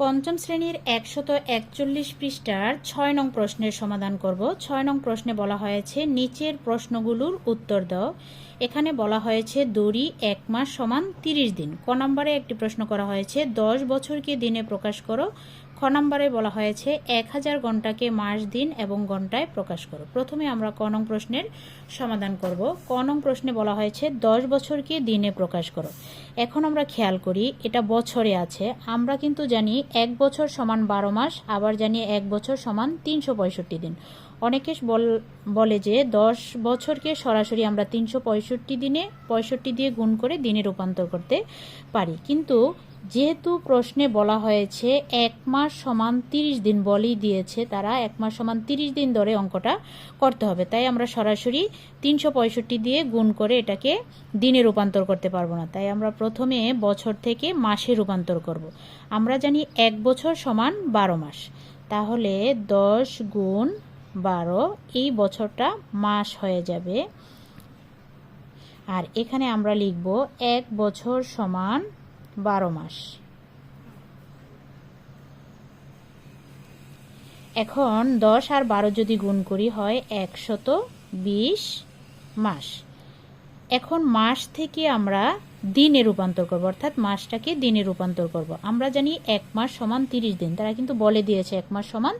পঞ্চম শ্রেণির একশত একচল্লিশ পৃষ্ঠার ছয় নং প্রশ্নের সমাধান করব। ছয় নং প্রশ্নে বলা হয়েছে, নিচের প্রশ্নগুলোর উত্তর দাও। এখানে বলা হয়েছে, দড়ি এক মাস সমান তিরিশ দিন। ক নম্বরে একটি প্রশ্ন করা হয়েছে, দশ বছরকে দিনে প্রকাশ করো। খ নম্বরে বলা হয়েছে, এক হাজার ঘন্টাকে মাস দিন এবং ঘন্টায় প্রকাশ করো। প্রথমে আমরা ক নং প্রশ্নের সমাধান করব। ক নং প্রশ্নে বলা হয়েছে, দশ বছরকে দিনে প্রকাশ করো। এখন আমরা খেয়াল করি, এটা বছরে আছে। আমরা কিন্তু জানি এক বছর সমান বারো মাস, আবার জানি এক বছর সমান তিনশো পঁয়ষট্টি দিন। অনেকে বল যে দশ বছরকে সরাসরি আমরা তিনশো পঁয়ষট্টি দিনে, পঁয়ষট্টি দিয়ে গুণ করে দিনে রূপান্তর করতে পারি। কিন্তু যেহেতু প্রশ্নে বলা হয়েছে এক মাস সমান তিরিশ দিন বলেই দিয়েছে তারা, এক মাস সমান তিরিশ দিন ধরে অঙ্কটা করতে হবে। তাই আমরা সরাসরি তিনশো পঁয়ষট্টি দিয়ে গুণ করে এটাকে দিনে রূপান্তর করতে পারব না। তাই আমরা প্রথমে বছর থেকে মাসে রূপান্তর করব। আমরা জানি এক বছর সমান বারো মাস। তাহলে দশ গুণ বারো, এই বছরটা মাস হয়ে যাবে। আর এখানে আমরা লিখব এক বছর সমান বারো মাস। এখন দশ আর বারো যদি গুণ করি হয় একশত বিশ মাস। এখন মাস থেকে আমরা দিনে রূপান্তর করব, অর্থাৎ মাসটাকে দিনে রূপান্তর করব। আমরা জানি এক মাস সমান তিরিশ দিন, তারা কিন্তু বলে দিয়েছে এক মাস সমান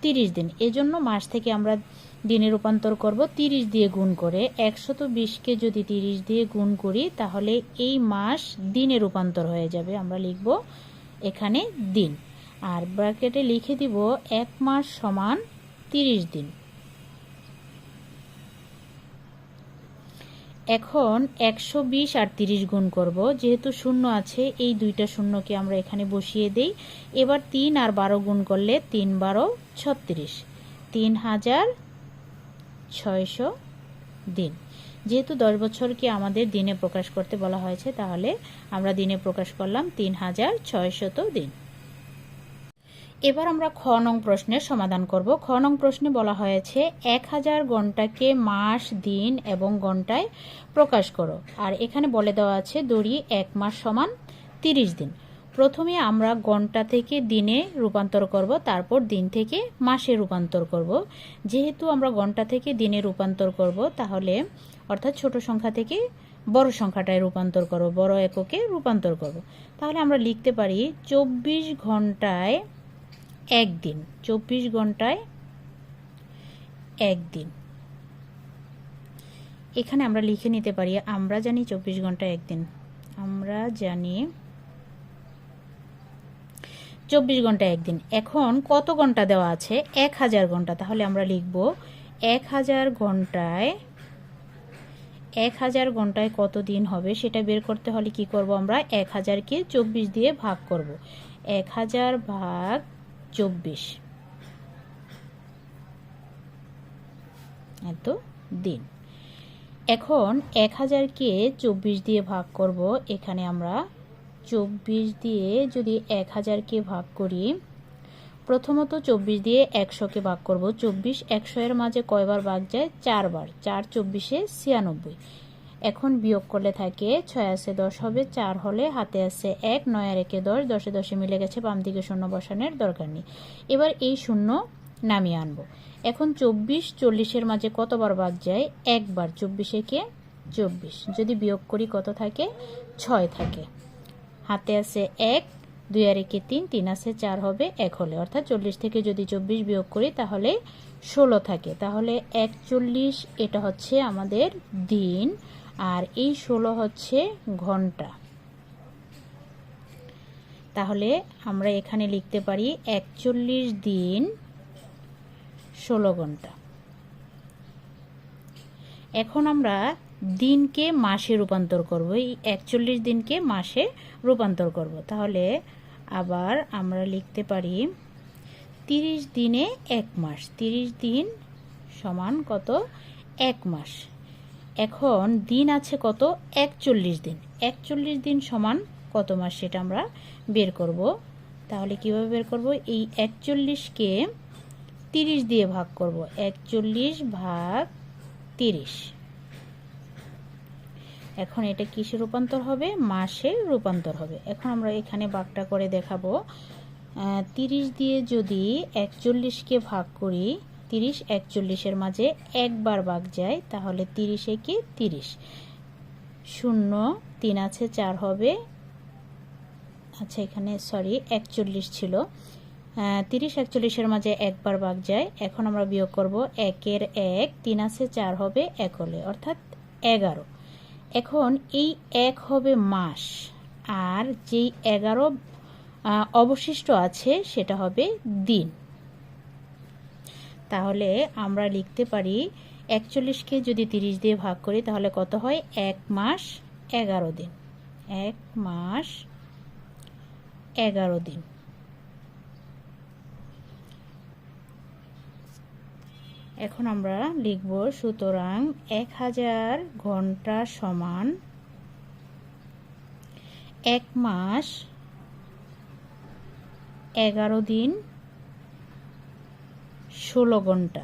তিরিশ দিন। এজন্য মাস থেকে আমরা দিনে রূপান্তর করব তিরিশ দিয়ে গুণ করে। একশত বিশকে যদি তিরিশ দিয়ে গুণ করি, তাহলে এই মাস দিনে রূপান্তর হয়ে যাবে। আমরা লিখব এখানে দিন। আর ব্র্যাকেটে লিখে দিব এক মাস সমান তিরিশ দিন। এখন একশো বিশ আর তিরিশ গুণ করব। যেহেতু শূন্য আছে, এই দুইটা শূন্যকে আমরা এখানে বসিয়ে দেই। এবার তিন আর বারো গুণ করলে তিন বারো ছত্রিশ। তিন হাজার ছয়শো দিন। যেহেতু দশ বছরকে আমাদের দিনে প্রকাশ করতে বলা হয়েছে, তাহলে আমরা দিনে প্রকাশ করলাম তিন হাজার ছয়শত দিন। এবার আমরা খ নং প্রশ্নের সমাধান করব। খ নং প্রশ্নে বলা হয়েছে, এক হাজার ঘন্টাকে মাস, দিন এবং ঘন্টায় প্রকাশ করো। আর এখানে বলে দেওয়া আছে, দড়ি এক মাস সমান তিরিশ দিন। প্রথমে আমরা ঘণ্টা থেকে দিনে রূপান্তর করব, তারপর দিন থেকে মাসে রূপান্তর করব। যেহেতু আমরা ঘণ্টা থেকে দিনে রূপান্তর করব, তাহলে অর্থাৎ ছোট সংখ্যা থেকে বড় সংখ্যাটায় রূপান্তর করব, বড় এককে রূপান্তর করব। তাহলে আমরা লিখতে পারি, চব্বিশ ঘন্টায় একদিন, চব্বিশ ঘন্টায় একদিন। এখানে আমরা লিখে নিতে পারি, আমরা জানি চব্বিশ ঘণ্টা একদিন। আমরা জানি চব্বিশ ঘণ্টা একদিন। এখন কত ঘণ্টা দেওয়া আছে? এক হাজার ঘণ্টা। তাহলে আমরা লিখব, এক হাজার ঘন্টায়, এক হাজার ঘন্টায় কত দিন হবে সেটা বের করতে হলে কি করব আমরা? এক হাজারকে চব্বিশ দিয়ে ভাগ করব। এক হাজার ভাগ চব্বিশ। এত দিন। এখন এক হাজারকে চব্বিশ দিয়ে ভাগ করব। এখানে আমরা চব্বিশ দিয়ে যদি এক হাজারকে ভাগ করি, প্রথমত চব্বিশ দিয়ে একশোকে ভাগ করব। চব্বিশ একশো এর মাঝে কয়বার ভাগ যায়? চারবার। চার চব্বিশে ছিয়ানব্বই। এখন বিয়োগ করলে থাকে ছয় আছে, দশ হবে, চার হলে হাতে আছে এক, নয় আর একে দশ, দশে দশে মিলে গেছে বাম দিকে শূন্য বসানোর দরকার নেই। এবার এই শূন্য নামিয়ে আনব। এখন চব্বিশ, চল্লিশের মাঝে কতবার বাদ যায়? একবার, চব্বিশে কে চব্বিশ। যদি বিয়োগ করি কত থাকে? ছয় থাকে। হাতে আছে এক, দুই আর একে তিন তিন আছে, চার হবে, এক হলে। অর্থাৎ চল্লিশ থেকে যদি চব্বিশ বিয়োগ করি তাহলে ষোলো থাকে। তাহলে একচল্লিশ, এটা হচ্ছে আমাদের দিন। আর এই ষোলো হচ্ছে ঘণ্টা। তাহলে আমরা এখানে লিখতে পারি একচল্লিশ দিন ষোলো ঘণ্টা। এখন আমরা দিনকে মাসে রূপান্তর করব, এই একচল্লিশ দিনকে মাসে রূপান্তর করব। তাহলে আবার আমরা লিখতে পারি তিরিশ দিনে এক মাস, তিরিশ দিন সমান কত? এক মাস। এখন দিন আছে কত? একচল্লিশ দিন। একচল্লিশ দিন সমান কত মাস সেটা আমরা বের করব? তাহলে কীভাবে বের করব? এই একচল্লিশকে তিরিশ দিয়ে ভাগ করব। একচল্লিশ ভাগ তিরিশ। এখন এটা কিসে রূপান্তর হবে? মাসে রূপান্তর হবে। এখন আমরা এখানে বাঘটা করে দেখাবো। তিরিশ দিয়ে যদি একচল্লিশকে ভাগ করি তিরিশ, একচল্লিশের মাঝে একবার ভাগ যায়, তাহলে তিরিশ একে তিরিশ। শূন্য, তিন আছে, চার হবে। আচ্ছা এখানে সরি একচল্লিশ ছিল। তিরিশ, একচল্লিশের মাঝে একবার ভাগ যায়, এখন আমরা বিয়োগ করব একের এক, তিন আছে, চার হবে এক হলে, অর্থাৎ এগারো। এখন এই এক হবে মাস, আর যেই এগারো অবশিষ্ট আছে, সেটা হবে দিন। তাহলে আমরা লিখতে পারি একচল্লিশকে যদি তিরিশ দিয়ে ভাগ করি, তাহলে কত হয়? এক মাস এগারো দিন। এক মাস এগারো দিন। এখন আমরা লিখব, সুতরাং এক হাজার ঘণ্টা সমান এক মাস এগারো দিন ষোলো ঘণ্টা।